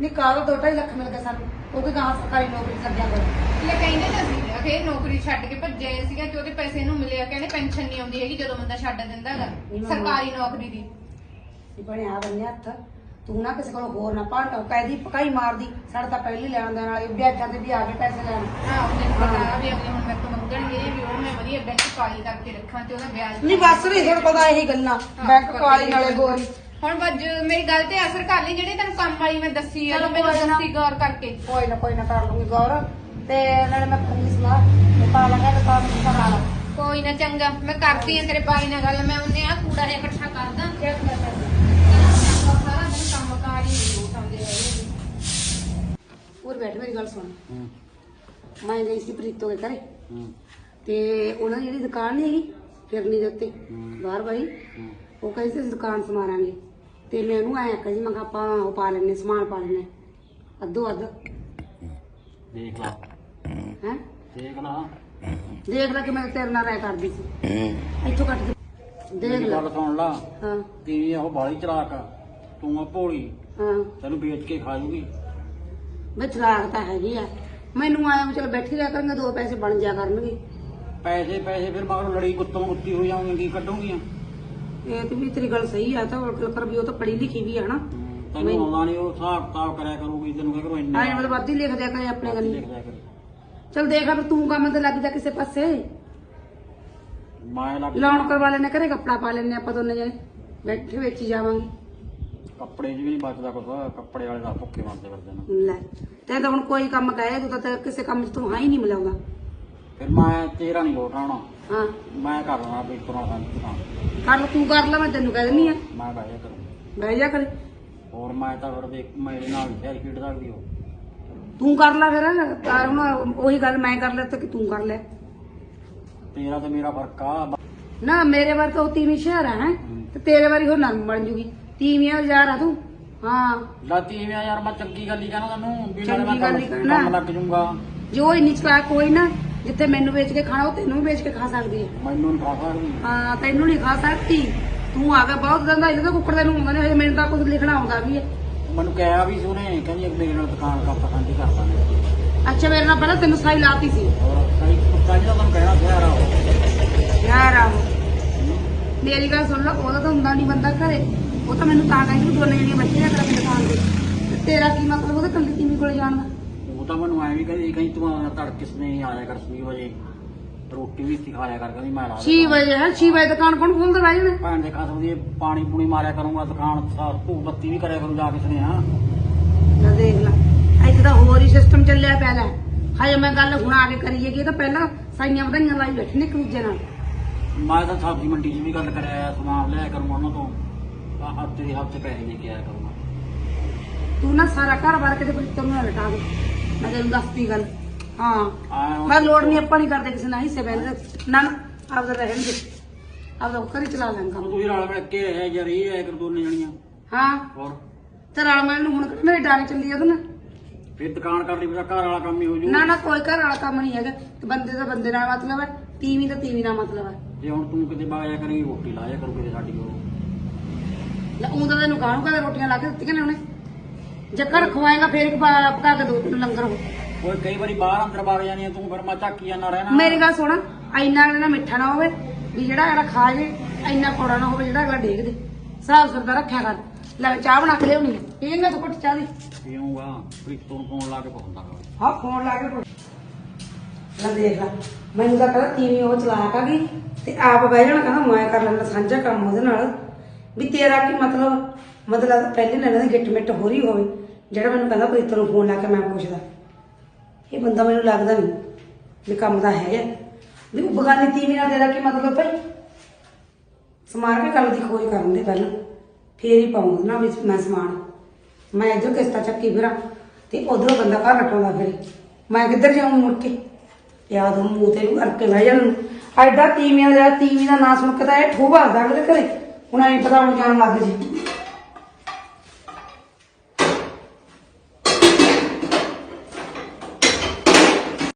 ਨਹੀਂ ਕਾਲਾ ਦੋ ਢਾਈ ਲੱਖ ਮਿਲ ਗਿਆ ਸਾਨੂੰ? ਉਹ ਵੀ ਗਾਂ ਸਰਕਾਰੀ ਨੌਕਰੀ ਲੱਗਿਆ ਕਰ ਲੈ ਕਹਿੰਦੇ ਤਾਂ ਸੀ ਕਿ ਇਹ ਨੌਕਰੀ ਛੱਡ ਕੇ ਭੱਜਿਆ ਹੀ ਸੀਗਾ ਕਿ ਉਹਦੇ ਪੈਸੇ ਇਹਨੂੰ ਮਿਲੇ ਆ ਕਹਿੰਦੇ ਪੈਨਸ਼ਨ ਨਹੀਂ ਆਉਂਦੀ ਹੈਗੀ ਜਦੋਂ ਬੰਦਾ ਛੱਡ ਦਿੰਦਾ ਹੈਗਾ। ਸਰਕਾਰੀ ਨੌਕਰੀ ਦੀ। ਇਹ ਬਣਿਆ ਬੰਨੇ ਹੱਥ। ਤੂੰ ਨਾ ਕਿਸੇ ਕੋਲ ਹੋਰ ਨਾ ਪੜ ਕਾਇਦੀ ਪਕਾਈ ਮਾਰਦੀ ਸਾਡਾ ਤਾਂ ਪਹਿਲੀ ਲੈਣ ਦੇਣ ਵਾਲੇ ਵਿਆਜਾਂ ਤੇ ਵੀ ਆ ਕੇ ਪੈਸੇ ਲੈਣ। ਹਾਂ ਉਹਨੇ ਪਤਾ ਵੀ ਅਗਲੇ ਹੁਣ ਮੇਰੇ ਤੋਂ ਮੰਗਣਗੇ ਵੀ ਉਹ ਮੈਂ ਵਧੀਆ ਬੈਂਕ ਕਾਲੀ ਕਰਕੇ ਰੱਖਾਂ ਤੇ ਉਹਦਾ ਵਿਆਜ ਨਹੀਂ ਬਸ ਨਹੀਂ ਤੁਹਾਨੂੰ ਪਤਾ ਇਹੀ ਗੱਲਾਂ ਬੈਂਕ ਕਾਲੀ ਨਾਲੇ ਗੋਰੀ ਹੁਣ ਬੱਜ ਮੇਰੀ ਗੱਲ ਤੇ ਅਸਰ ਕਰ ਲਈ ਜਿਹੜੇ ਤੈਨੂੰ ਕੰਮ ਵਾਲੀ ਮੈਂ ਦੱਸੀ ਆ ਚਲੋ ਮੈਨੂੰ ਕੋਈ ਨਾ। ਦੱਸੀ ਗੌਰ ਕਰਕੇ। ਕੋਈ ਨਾ ਕੋਈ ਨਾ ਕਰ ਲੂੰਗੀ ਗੌਰ। ਤੇ ਨਾਲੇ ਮੈਂ ਕਰਨੀ ਸਲਾਹ ਤੇ ਪਾ ਲਗਾ ਤੇ ਪਾ ਮੈਂ ਕਰਾ ਲਾ ਕੋਈ ਨਾ ਚੰਗਾ। ਮੈਂ ਕਰਦੀ ਆ ਤੇਰੇ ਬਾਈ ਨਾਲ ਗੱਲ ਮੈਂ ਉਹਨੇ ਆ ਕੂੜਾ ਜਿਹਾ ਇਕੱਠਾ ਕਰਦਾ ਚੈੱਕ ਕਰ ਕਰ ਸਾਰਾ ਦਿਨ ਕੰਮ ਕਾਰ ਹੀ ਲੋਟ ਆਉਂਦੇ ਰਹੇ ਹੋਰ ਬੈਠ ਮੇਰੀ ਗੱਲ ਸੁਣ। ਹੂੰ। ਮੈਂ ਗਈ ਸੀ ਪ੍ਰੀਤੋ ਦੇ ਘਰੇ। ਹੂੰ। ਤੇ ਉਹਨਾਂ ਦੀ ਜਿਹੜੀ ਦੁਕਾਨ ਨਹੀਂ ਹੈਗੀ ਫਿਰਨੀ ਦੇ ਉੱਤੇ। ਬਾਹਰ ਬਾਈ ਉਹ ਕਹਿੰਦੇ ਸੀ ਦੁਕਾਨ ਸਮਾਰਾਂਗੇ। ਤੇ ਮੈਂ ਉਹਨੂੰ ਆਇਆ ਕਹੀ ਮੈਂ ਕਿਹਾ ਆਪਾਂ ਉਹ ਪਾ ਲੈਣੇ ਸਮਾਨ ਪਾ ਲੈਣੇ ਅੱਧੋ ਅੱਧ। ਦੇਖ ਲਾ। ਹੈ? ਦੇਖ ਲਾ। ਦੇਖ ਲੈ ਕਿ ਮੈਂ ਤੇਰੇ ਨਾਲ ਰਾਇ ਕਰਦੀ ਸੀ। ਇੱਥੋਂ ਕੱਟ ਕੇ ਦੇਖ ਮੇਰੀ ਲੈ। ਗੱਲ ਸੁਣ ਲਾ। ਹਾਂ। ਤੇਰੀ ਉਹ ਬਾਲੀ ਚਲਾਕ ਆ। ਤੂੰ ਆ ਭੋਲੀ। ਹਾਂ। ਤੈਨੂੰ ਵੇਚ ਕੇ ਖਾ ਜੂਗੀ ਮੈਂ ਚਲਾਕ ਤਾਂ ਹੈਗੀ ਆ। ਮੈਨੂੰ ਆਇਆ ਚਲ ਬੈਠੀ ਰਿਹਾ ਕਰਾਂਗੇ ਦੋ ਪੈਸੇ ਬਣ ਜਾ ਕਰਨਗੇ। ਪੈਸੇ ਪੈਸੇ ਫਿਰ ਮਗਰ ਲੜੀ ਕੁੱਤੋਂ ਕੁੱਤੀ ਹੋ ਜਾਵਾਂਗੀ ਕੀ ਕੱਢੂਗੀਆਂ। ਇਹ ਤੇ ਵੀ ਤੇਰੀ ਗੱਲ ਸਹੀ ਆ ਤਾਂ ਉਹ ਕਰ ਵੀ ਉਹ ਤਾਂ ਪੜ੍ਹੀ ਲਿਖੀ ਵੀ ਆ ਨਾ। ਤੈਨੂੰ ਆਉਂਦਾ ਨਹੀਂ ਉਹ ਹਿਸਾਬ ਕਿਤਾਬ ਕਰਿਆ ਕਰੂਗੀ ਤੈਨੂੰ ਕਹਿ ਕਰੋ ਇੰਨੇ। ਆਏ ਮਤਲਬ ਵੱਧ ਹੀ ਲਿਖ ਦਿਆ ਕਰੇ ਆਪਣੇ ਗੱਲ ਕਰੇ। ਚਲ ਦੇਖ ਫਿਰ ਤੂੰ ਕੰਮ ਤੇ ਲੱਗ ਜਾ ਕਿਸੇ ਪਾਸੇ। ਮੈਂ ਲੱਗ ਲਾਉਣ ਕਰਵਾ ਲੈਣੇ ਘਰੇ ਕੱਪੜਾ ਪਾ ਲੈਣੇ ਆਪਾਂ ਦੋਨੇ ਜਣੇ। ਬੈਠੇ ਵਿੱਚ ਹੀ ਜਾਵਾਂਗੇ। ਕੱਪੜੇ 'ਚ ਵੀ ਨਹੀਂ ਬਚਦਾ ਕੁਛ ਕੱਪੜੇ ਵਾਲੇ ਦਾ ਭੁੱਖੇ ਮਰਦੇ ਫਿਰਦੇ ਨੇ। ਲੈ ਤੈਨੂੰ ਤਾਂ ਹੁਣ ਕੋਈ ਕੰਮ ਕਹੇ ਤੂੰ ਤਾਂ ਤੇ ਕਿਸੇ ਕੰਮ 'ਚ ਤੂੰ ਹਾਂ ਹੀ ਨਹੀਂ ਮਿਲਾਉਂਦਾ। ਫਿਰ ਮੈਂ ਤੇਰਾ ਨਹੀਂ ਲੋਟ ਆਉਣਾ। ਹਾਂ। ਮੈਂ ਕਰ ਲੈਣਾ ਵੀ ਤੁਰਾਂ ਤਾਂ ਤਾਂ ਕਰ ਲੈ ਤੂੰ ਕਰ ਲੈ ਮੈਂ ਤੈਨੂੰ ਕਹਿ ਦਿੰਨੀ ਆ। ਮੈਂ ਬਹਿ ਕਰੂੰ ਬਹਿ ਜਾ ਕਰੇ ਹੋਰ ਮੈਂ ਤਾਂ ਫਿਰ ਦੇਖ ਮੇਰੇ ਨਾਲ ਸ਼ਹਿਰ ਖੇਡ ਸਕਦੀ ਹੋ ਤੂੰ ਕਰ ਲੈ ਫਿਰ ਤਾਰ ਹੁਣ ਉਹੀ ਗੱਲ ਮੈਂ ਕਰ ਲੈ ਤੇ ਕਿ ਤੂੰ ਕਰ ਲੈ। ਤੇਰਾ ਤੇ ਮੇਰਾ ਫ਼ਰਕ ਆ। ਨਾ ਮੇਰੇ ਵਾਰ ਤਾਂ ਉਹ ਤੀਵੀਂ ਸ਼ਹਿਰ ਹੈ। ਤੇ ਤੇਰੇ ਵਾਰੀ ਉਹ ਨਰਮ ਬਣ ਜੂਗੀ। ਤੀਵੀਆਂ ਯਾਰ ਆ ਤੂੰ। ਹਾਂ। ਲਾਤੀ ਮੈਂ ਯਾਰ ਮੈਂ ਚੰਗੀ ਗੱਲ ਹੀ ਕਹਿਣਾ ਤੈਨੂੰ ਵੀ ਨਾਲੇ ਚੰਗੀ ਗੱਲ ਹੀ ਕੰਮ ਕਹਿਣਾ। ਕੰਮ ਲੱਗ ਜੂੰਗਾ। ਜੋ ਇੰਨੀ ਚਲਾ ਕੋਈ ਨਾ ਜਿੱਥੇ ਮੈਨੂੰ ਵੇਚ ਕੇ ਖਾਣਾ ਉਹ ਤੈਨੂੰ ਵੀ ਵੇਚ ਕੇ ਖਾ ਸਕਦੀ ਹੈ। ਮੈਨੂੰ ਖਾ ਸਕਦੀ। ਹਾਂ ਤੈਨੂੰ ਨਹੀਂ ਖਾ ਸਕਦੀ। ਤੂੰ ਆ ਗਿਆ ਬਹੁਤ ਦੰਦਾ ਇਹਦਾ ਕੁੱਕੜ ਦੇ ਨੂੰ ਹੁੰਦਾ ਨੇ ਹਜੇ ਮੈਨੂੰ ਤਾਂ ਕੁਝ ਲਿਖਣਾ ਆਉਂਦਾ ਵੀ ਹੈ। ਮੈਨੂੰ ਕਿਹਾ ਵੀ ਸੀ ਉਹਨੇ ਕਹਿੰਦੀ ਮੇਰੇ ਨਾਲ ਦੁਕਾਨ ਕੱਪ ਖਾਂਦੀ ਕਰਦਾ ਨੇ ਅੱਛਾ ਮੇਰੇ ਨਾਲ ਪਹਿਲਾਂ ਤੈਨੂੰ ਸਾਈ ਲਾਤੀ ਸੀ। ਹੋਰ ਕਈ ਕੁੱਤਾ ਜਿਹੜਾ ਤੁਹਾਨੂੰ ਕਹਿਣਾ ਉਹ ਯਾਰ ਆਹੋ ਮੇਰੀ ਗੱਲ ਸੁਣ ਲੈ ਉਹਦਾ ਤਾਂ ਹੁੰਦਾ ਨਹੀਂ ਬੰਦਾ ਘਰੇ। ਉਹ ਤਾਂ ਮੈਨੂੰ ਤਾਂ ਕਹਿੰਦੀ ਦੋਨੇ ਜਣੀਆਂ ਬੈਠੀਆਂ ਕਰ ਆਪਣੇ ਦੁਕਾਨ ਤੇ। ਤੇਰਾ ਕੀ ਮਤਲਬ ਉਹਦੇ ਕੱਲੀ ਕਿਵੇਂ ਕੋਲ ਜਾਣ ਦਾ ਉਹ ਤਾਂ ਮੈਨੂੰ ਐਵੇਂ ਕਹਿੰਦੀ ਕਹੀਂ ਤੂੰ ਆ ਤੜਕੇ ਸਨੇ ਆ ਜਾ ਕਰ ਸੂਈ ਵਜੇ। ਰੋਟੀ ਵੀ ਇੱਥੇ ਖਾਇਆ ਕਰ ਕਹਿੰਦੀ ਮੈਂ ਲਾ 6 ਵਜੇ ਹੈ? 6 ਵਜੇ ਦੁਕਾਨ ਕੌਣ ਖੋਲਦਾ ਰਾਜ ਨੇ ਭੈਣ ਦੇ ਕਸਮ ਦੀ ਪਾਣੀ ਪੂਣੀ ਮਾਰਿਆ ਕਰੂੰਗਾ ਦੁਕਾਨ ਧੂਪ ਬੱਤੀ ਵੀ ਕਰਿਆ ਕਰੂੰ ਜਾ ਕੇ ਸੁਨੇਹਾ ਲੈ ਦੇਖ ਲੈ ਇੱਥੇ ਤਾਂ ਹੋਰ ਹੀ ਸਿਸਟਮ ਚੱਲਿਆ ਪਿਆ ਲੈ। ਹਜੇ ਮੈਂ ਗੱਲ ਹੁਣ ਆ ਕੇ ਕਰੀਏ ਕਿ ਇਹ ਤਾਂ ਪਹਿਲਾਂ ਸਾਈਆਂ ਵਧਾਈਆਂ ਲਾਈ ਬੈਠੇ ਨੇ ਇੱਕ ਦੂਜੇ ਨਾਲ। ਮੈਂ ਤਾਂ ਸਬਜ਼ੀ ਮੰਡੀ 'ਚ ਵੀ ਗੱਲ ਕਰਿਆ ਸਮਾਨ ਲਿਆ ਕਰੂੰਗਾ ਉਹਨਾਂ ਤੋਂ। ਹਫ਼ਤੇ ਦੇ ਹਫ਼ਤੇ ਪੈਸੇ ਲੈ ਕੇ ਆਇਆ ਕਰੂੰਗਾ। ਤੂੰ ਨਾ ਸਾਰਾ ਘਰ ਬਾਰ ਕਿਤੇ ਪੁੱਤਰ ਨੂੰ ਨਾ ਲਟਾ ਦੇ। ਮੈਂ ਤੈਨੂੰ ਦੱਸਦੀ ਗੱਲ। ਹਾਂ। ਆਇਆ ਮੈਂ ਲੋੜ ਨਹੀਂ ਆਪਾਂ ਨਹੀਂ ਕਰਦੇ ਕਿਸੇ ਨਾਲ ਹਿੱਸੇ ਬੈਠਦੇ ਨਾ ਨਾ ਆਪਦਾ ਰਹਿਣ ਦੇ ਆਪਦਾ ਉਹ ਘਰ ਹੀ ਚਲਾ ਲੈਣ ਕੰਮ। ਤੁਸੀਂ ਰਲ ਮਿਲ ਕੇ ਹੈ ਯਾਰ ਇਹ ਹੈ ਕਰ ਦੋਨੇ ਜਣੀਆਂ। ਹਾਂ। ਹੋਰ? ਤੇ ਰਲ ਮਿਲ ਨੂੰ ਹੁਣ ਕਿਹੜਾ ਮੇਰੀ ਡਾਣੀ ਚੱਲੀ ਉਹਦੇ ਨਾਲ। ਫਿਰ ਦੁਕਾਨ ਕਰ ਲਈ ਫਿਰ ਘਰ ਵਾਲਾ ਕੰਮ ਹੀ ਹੋ ਜੂ। ਨਾ ਨਾ ਕੋਈ ਘਰ ਵਾਲਾ ਕੰਮ ਨਹੀਂ ਹੈਗਾ। ਤੇ ਬੰਦੇ ਦਾ ਬੰਦੇ ਨਾਲ ਮਤਲਬ ਹੈ। ਤੀਵੀਂ ਦਾ ਤੀਵੀਂ ਨਾਲ ਮਤਲਬ ਹੈ। ਜੇ ਹੁਣ ਤੂੰ ਕਿਤੇ ਬਾਇਆ ਕਰੇਂਗੀ ਰੋਟੀ ਲਾਇਆ ਕਰੂ ਕਿਤੇ ਸਾਡੀ ਉਹ ਲੈ ਤਾਂ ਤੈਨੂੰ ਕਾਹਨੂੰ ਕਦੇ ਰੋਟੀਆਂ ਲਾ ਕੇ ਦਿੱਤੀਆਂ ਨੇ ਉਹਨੇ? ਜੇ ਘਰ ਖਵਾਏਗਾ ਫੇਰ ਇੱਕ ਪਾ- ਪਕਾ ਕੇ ਦੋ ਲੰਗਰ ਹੋ। ਓਏ ਕਈ ਵਾਰੀ ਬਾਹਰ ਅੰਦਰ ਵਗ ਜਾਣੀ ਤੂੰ ਫਿਰ ਮੈਂ ਝਾਕੀ ਜਾਂਦਾ ਰਹਿਣਾ। ਮੇਰੀ ਗੱਲ ਸੁਣ ਇੰਨਾ ਅਗਲੇ ਮਿੱਠਾ ਨਾ ਹੋਵੇ ਵੀ ਜਿਹੜਾ ਅਗਲਾ ਖਾ ਜੇ ਇੰਨਾ ਕੌੜਾ ਨਾ ਹੋਵੇ ਜਿਹੜਾ ਅਗਲਾ ਡੇਗ ਦੇ। ਹਿਸਾਬ ਸਿਰ ਦਾ ਰੱਖਿਆ ਕਰ। ਲੈ ਚਾਹ ਬਣਾ ਕੇ ਲਿਆਉਣੀ ਨਾ ਤੂੰ ਘੁੱਟ ਚਾਹ ਦੀ। ਪੀਊਂਗਾ ਪ੍ਰੀਤੋਂ ਨੂੰ ਫੋਨ ਲਾ ਕੇ ਪੁੱਛਦਾ ਹਾਂ ਫੋਨ ਲਾ ਕੇ ਪੁੱਛ। ਲੈ ਦੇਖ ਲੈ ਮੈਨੂੰ ਤਾਂ ਕਹਿੰਦਾ ਤੀਵੀਂ ਉਹ ਚਲਾਇਆ ਕਾਗੀ ਤੇ ਆਪ ਬਹਿ ਜਾਣਾ ਕਹਿੰਦਾ ਮੈਂ ਕਰ ਲੈਂਦਾ ਸਾਂਝਾ ਕੰਮ ਉਹਦੇ ਨਾਲ। ਵੀ ਤੇਰਾ ਕੀ ਮਤਲਬ? ਮਤਲਬ ਪਹਿਲੇ ਨਾਲ ਇਹਦੀ ਗਿੱਟ ਮਿੱਟ ਹੋ ਰਹੀ ਹੋਵੇ। ਜਿਹੜਾ ਮੈਨੂੰ ਕਹਿੰਦਾ ਪ੍ਰੀਤ ਨੂੰ ਫੋਨ ਲਾ ਕੇ ਮੈਂ ਪੁੱਛਦਾ। ਇਹ ਬੰਦਾ ਮੈਨੂੰ ਲੱਗਦਾ ਨਹੀਂ ਵੀ ਕੰਮ ਦਾ ਹੈ ਵੀ ਉਹ ਬਗਾਨੀ ਤੀਵੀਂ ਨਾਲ ਤੇਰਾ ਕੀ ਮਤਲਬ ਭਾਈ? ਸਮਾਰ ਕੇ ਗੱਲ ਦੀ ਖੋਜ ਕਰਨ ਦੇ ਪਹਿਲਾਂ। ਫੇਰ ਹੀ ਪਾਉਂਗਾ ਨਾ ਵੀ ਮੈਂ ਸਮਾਨ। ਮੈਂ ਇੱਧਰ ਕਿਸ਼ਤਾ ਚੱਕੀ ਫਿਰਾਂ ਤੇ ਉਧਰੋਂ ਬੰਦਾ ਘਰ ਲਟਾਉਂਦਾ ਫਿਰ। ਮੈਂ ਕਿੱਧਰ ਜਾਊਂ ਮੁੜ ਕੇ? ਯਾਦ ਉਹ ਮੂੰਹ ਤੇ ਕਰਕੇ ਬਹਿ ਜਾਣ ਨੂੰ। ਐਡਾ ਤੀਵੀਆਂ ਦਾ ਤੀਵੀਂ ਦਾ ਨਾਂ ਸੁਣ ਕੇ ਤਾਂ ਇਹ ਠੋਭਾ ਅਗਲੇ ਘਰੇ। ਹੁਣ ਐਂ ਪਤਾ ਹੁਣ ਜਾਣ ਲੱਗ ਜੀ।